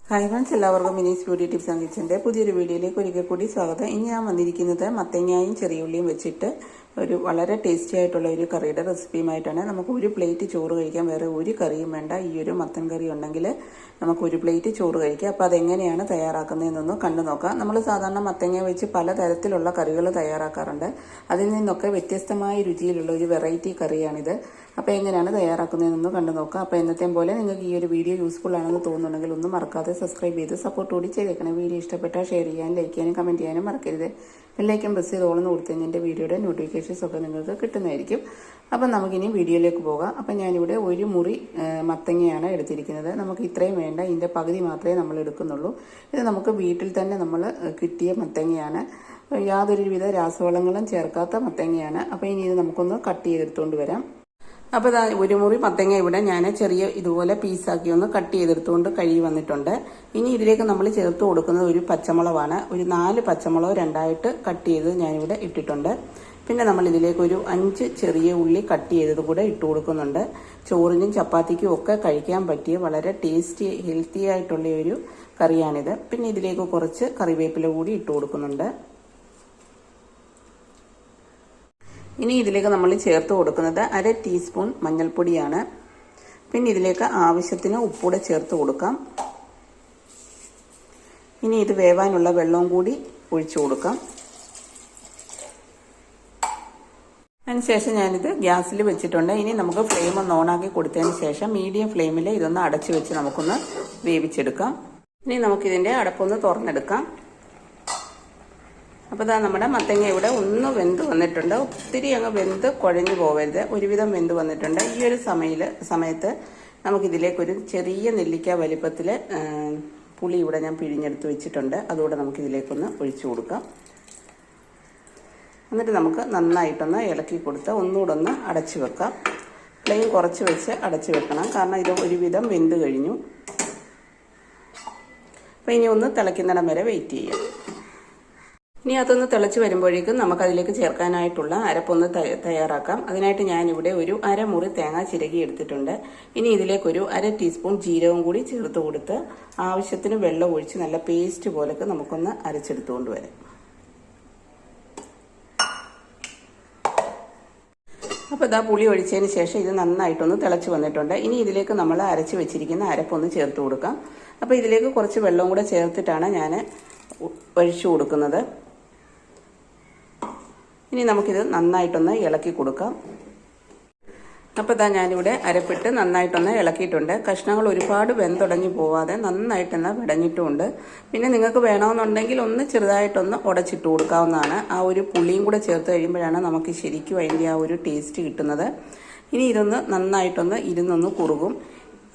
Hi friends എല്ലാവർക്കും Mini's beauty tips and കിച്ചന്റെ പുതിയൊരു വീഡിയോയിലേക്ക് ഒരിക്കൽ കൂടി സ്വാഗതം. ഇനി ഞാൻ വന്നിരിക്കുന്നത് മത്തങ്ങായും ചെറിയുള്ളിയും വെച്ചിട്ട് ഒരു വളരെ ടേസ്റ്റി ആയിട്ടുള്ള ഒരു കറിയുടെ റെസിപ്പിയുമായിട്ടാണ് നമുക്ക് ഒരു പ്ലേറ്റ് ചോറ് കഴിക്കാൻ വേറെ ഒരു കറിയും വേണ്ട. ഈ ഒരു മത്തൻ കറി ഉണ്ടെങ്കിൽ നമുക്ക് ഒരു പ്ലേറ്റ് ചോറ് കഴിക്കാം. അപ്പോൾ അതെങ്ങനെയാണ് തയ്യാറാക്കുന്നതെന്നൊന്ന് കണ്ടു നോക്കാം. നമ്മൾ സാധാരണ മത്തങ്ങ വെച്ച് പലതരത്തിലുള്ള കറികൾ തയ്യാറാക്കാറുണ്ട്. അതിൽ നിന്നൊക്കെ വ്യത്യസ്തമായ രുചിയിലുള്ള ഒരു വെറൈറ്റി കറിയാണിത്. അപ്പോൾ എങ്ങനെയാണ് തയ്യാറാക്കുന്നതെന്നൊന്ന് കണ്ടു നോക്കാം. അപ്പോൾ എന്നത്തെയും പോലെ നിങ്ങൾക്ക് ഈ ഒരു വീഡിയോ യൂസ്ഫുൾ ആണെന്ന് തോന്നുന്നുണ്ടെങ്കിൽ ഒന്നും മറക്കാതെ സബ്സ്ക്രൈബ് ചെയ്ത് സപ്പോർട്ട് കൂടി ചെയ്തേക്കണം. വീഡിയോ ഇഷ്ടപ്പെട്ടാൽ ഷെയർ ചെയ്യാനും ലൈക്ക് ചെയ്യാനും കമന്റ് ചെയ്യാനും മറക്കരുത്. ബെല്ലൈക്കൻ പ്രസ് ചെയ്ത് ഓളെന്ന് കൊടുത്തു കഴിഞ്ഞാൽ എന്റെ വീഡിയോയുടെ നോട്ടിഫിക്കേഷൻസ് ഒക്കെ നിങ്ങൾക്ക് കിട്ടുന്നതായിരിക്കും. അപ്പം നമുക്കിനി വീഡിയോയിലേക്ക് പോകാം. അപ്പം ഞാനിവിടെ ഒരു മുറി മത്തങ്ങയാണ് എടുത്തിരിക്കുന്നത്. നമുക്ക് ഇത്രയും വേണ്ട. ഇതിന്റെ പകുതി മാത്രമേ നമ്മൾ എടുക്കുന്നുള്ളൂ. ഇത് നമുക്ക് വീട്ടിൽ തന്നെ നമ്മൾ കിട്ടിയ മത്തങ്ങയാണ്. യാതൊരുവിധ രാസവളങ്ങളും ചേർക്കാത്ത മത്തങ്ങയാണ്. അപ്പോൾ ഇനി ഇത് നമുക്കൊന്ന് കട്ട് ചെയ്തെടുത്തുകൊണ്ട് വരാം. അപ്പോൾ ഒരു മുറി മത്തങ്ങ ഇവിടെ ഞാൻ ചെറിയ ഇതുപോലെ പീസാക്കി ഒന്ന് കട്ട് ചെയ്തെടുത്തുകൊണ്ട് കഴുകി വന്നിട്ടുണ്ട്. ഇനി ഇതിലേക്ക് നമ്മൾ ചേർത്ത് കൊടുക്കുന്നത് ഒരു പച്ചമുളകാണ്. ഒരു നാല് പച്ചമുളക് രണ്ടായിട്ട് കട്ട് ചെയ്ത് ഞാനിവിടെ ഇട്ടിട്ടുണ്ട്. പിന്നെ നമ്മൾ ഇതിലേക്ക് ഒരു അഞ്ച് ചെറിയ ഉള്ളി കട്ട് ചെയ്തത് കൂടെ ഇട്ട് കൊടുക്കുന്നുണ്ട്. ചോറിനും ചപ്പാത്തിക്കും ഒക്കെ കഴിക്കാൻ പറ്റിയ വളരെ ടേസ്റ്റി ഹെൽത്തി ആയിട്ടുള്ള ഒരു കറിയാണിത്. പിന്നെ ഇതിലേക്ക് കുറച്ച് കറിവേപ്പില കൂടി ഇട്ട് കൊടുക്കുന്നുണ്ട്. ഇനി ഇതിലേക്ക് നമ്മൾ ചേർത്ത് കൊടുക്കുന്നത് അര ടീസ്പൂൺ മഞ്ഞൾപ്പൊടിയാണ്. പിന്നെ ഇതിലേക്ക് ആവശ്യത്തിന് ഉപ്പൂടെ ചേർത്ത് കൊടുക്കാം. ഇനി ഇത് വേവാനുള്ള വെള്ളവും കൂടി ഒഴിച്ചു കൊടുക്കാം. അതിനുശേഷം ഞാനിത് ഗ്യാസിൽ വെച്ചിട്ടുണ്ട്. ഇനി നമുക്ക് ഫ്ലെയിം ഒന്ന് ഓണാക്കി കൊടുത്തതിന് ശേഷം മീഡിയം ഫ്ലെയിമിൽ ഇതൊന്ന് അടച്ചു വെച്ച് നമുക്കൊന്ന് വേവിച്ചെടുക്കാം. ഇനി നമുക്കിതിന്റെ അടപ്പൊന്ന് തുറന്നെടുക്കാം. അപ്പോൾ ഇതാ നമ്മുടെ മത്തങ്ങ ഇവിടെ ഒന്ന് വെന്ത് വന്നിട്ടുണ്ട്. ഒത്തിരി അങ്ങ് വെന്ത് കുഴഞ്ഞു പോവരുത്. ഒരുവിധം വെന്ത് വന്നിട്ടുണ്ട്. ഈ ഒരു സമയത്ത് സമയത്ത് നമുക്കിതിലേക്കൊരു ചെറിയ നെല്ലിക്ക വലിപ്പത്തിൽ പുളി ഇവിടെ ഞാൻ പിഴിഞ്ഞെടുത്ത് വെച്ചിട്ടുണ്ട്. അതുകൂടെ നമുക്കിതിലേക്കൊന്ന് ഒഴിച്ചു കൊടുക്കാം. എന്നിട്ട് നമുക്ക് നന്നായിട്ടൊന്ന് ഇളക്കി കൊടുത്ത് ഒന്നുകൂടെ ഒന്ന് അടച്ചു വെക്കാം. ഫ്ലെയിം കുറച്ച് വെച്ച് അടച്ചു വെക്കണം. കാരണം ഇത് ഒരുവിധം വെന്ത് കഴിഞ്ഞു. അപ്പോൾ ഇനി ഒന്ന് തിളയ്ക്കുന്നിടം വരെ വെയിറ്റ് ചെയ്യാം. ഇനി അതൊന്ന് തിളച്ച് വരുമ്പോഴേക്കും നമുക്കതിലേക്ക് ചേർക്കാനായിട്ടുള്ള അരപ്പൊന്ന് തയ്യാറാക്കാം. അതിനായിട്ട് ഞാനിവിടെ ഒരു അരമുറി തേങ്ങ ചിരകി എടുത്തിട്ടുണ്ട്. ഇനി ഇതിലേക്കൊരു അര ടീസ്പൂൺ ജീരകം കൂടി ചേർത്ത് കൊടുത്ത് ആവശ്യത്തിന് വെള്ളം ഒഴിച്ച് നല്ല പേസ്റ്റ് പോലൊക്കെ നമുക്കൊന്ന് അരച്ചെടുത്തുകൊണ്ട് വരാം. അപ്പോൾ ഇതാ പുളി ഒഴിച്ചതിന് ശേഷം ഇത് നന്നായിട്ടൊന്ന് തിളച്ച് വന്നിട്ടുണ്ട്. ഇനി ഇതിലേക്ക് നമ്മൾ അരച്ച് വെച്ചിരിക്കുന്ന അരപ്പൊന്ന് ചേർത്ത് കൊടുക്കാം. അപ്പോൾ ഇതിലേക്ക് കുറച്ച് വെള്ളം കൂടെ ചേർത്തിട്ടാണ് ഞാൻ ഒഴിച്ചു കൊടുക്കുന്നത്. ഇനി നമുക്കിത് നന്നായിട്ടൊന്ന് ഇളക്കി കൊടുക്കാം. അപ്പോൾ ഇതാ ഞാനിവിടെ അരപ്പിട്ട് നന്നായിട്ടൊന്ന് ഇളക്കിയിട്ടുണ്ട്. കഷ്ണങ്ങൾ ഒരുപാട് വെന്തുടഞ്ഞു പോവാതെ നന്നായിട്ടൊന്ന് വിടഞ്ഞിട്ടുമുണ്ട് പിന്നെ നിങ്ങൾക്ക് വേണമെന്നുണ്ടെങ്കിൽ ഒന്ന് ചെറുതായിട്ടൊന്ന് ഉടച്ചിട്ട് കൊടുക്കാവുന്നതാണ്. ആ ഒരു പുളിയും കൂടെ ചേർത്ത് കഴിയുമ്പോഴാണ് നമുക്ക് ശരിക്കും അതിന്റെ ആ ഒരു ടേസ്റ്റ് കിട്ടുന്നത്. ഇനി ഇതൊന്ന് നന്നായിട്ടൊന്ന് ഇരുന്നൊന്ന് കുറുകും.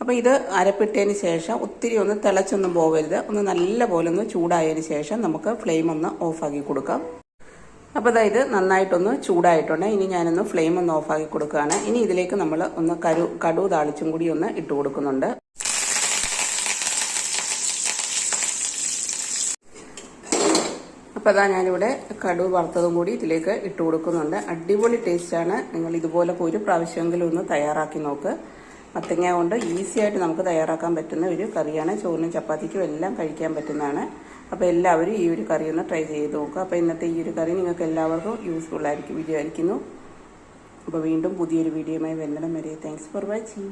അപ്പോൾ ഇത് അരപ്പിട്ടതിന് ശേഷം ഒത്തിരി ഒന്ന് തിളച്ചൊന്നും പോകരുത് ഒന്ന് നല്ല പോലെ ഒന്ന് ചൂടായതിന് ശേഷം നമുക്ക് ഫ്ലെയിം ഒന്ന് ഓഫാക്കി കൊടുക്കാം. അപ്പോൾ അതായത് നന്നായിട്ടൊന്ന് ചൂടായിട്ടുണ്ട്. ഇനി ഞാനൊന്ന് ഫ്ലെയിം ഒന്ന് ഓഫാക്കി കൊടുക്കുകയാണ്. ഇനി ഇതിലേക്ക് നമ്മൾ ഒന്ന് കരു കടു താളിച്ചും കൂടി ഒന്ന് ഇട്ട് കൊടുക്കുന്നുണ്ട്. അപ്പോൾ അതാ ഞാനിവിടെ കടു വറുത്തതും കൂടി ഇതിലേക്ക് ഇട്ട് കൊടുക്കുന്നുണ്ട്. അടിപൊളി ടേസ്റ്റാണ് നിങ്ങൾ ഇതുപോലെ ഒരു പ്രാവശ്യമെങ്കിലും ഒന്ന് തയ്യാറാക്കി നോക്ക്. മത്തങ്ങ കൊണ്ട് ഈസി ആയിട്ട് നമുക്ക് തയ്യാറാക്കാൻ പറ്റുന്ന ഒരു കറിയാണ്. ചോറിനും ചപ്പാത്തിക്കും എല്ലാം കഴിക്കാൻ പറ്റുന്നതാണ്. അപ്പോൾ എല്ലാവരും ഈ ഒരു കറി ഒന്ന് ട്രൈ ചെയ്ത് നോക്കുക. അപ്പോൾ ഇന്നത്തെ ഈ ഒരു കറി നിങ്ങൾക്ക് എല്ലാവർക്കും യൂസ്ഫുൾ ആയിരിക്കും വിചാരിക്കുന്നു. അപ്പോൾ വീണ്ടും പുതിയൊരു വീഡിയോയുമായി വരുന്നിടം വരെ താങ്ക്സ് ഫോർ വാച്ചിങ്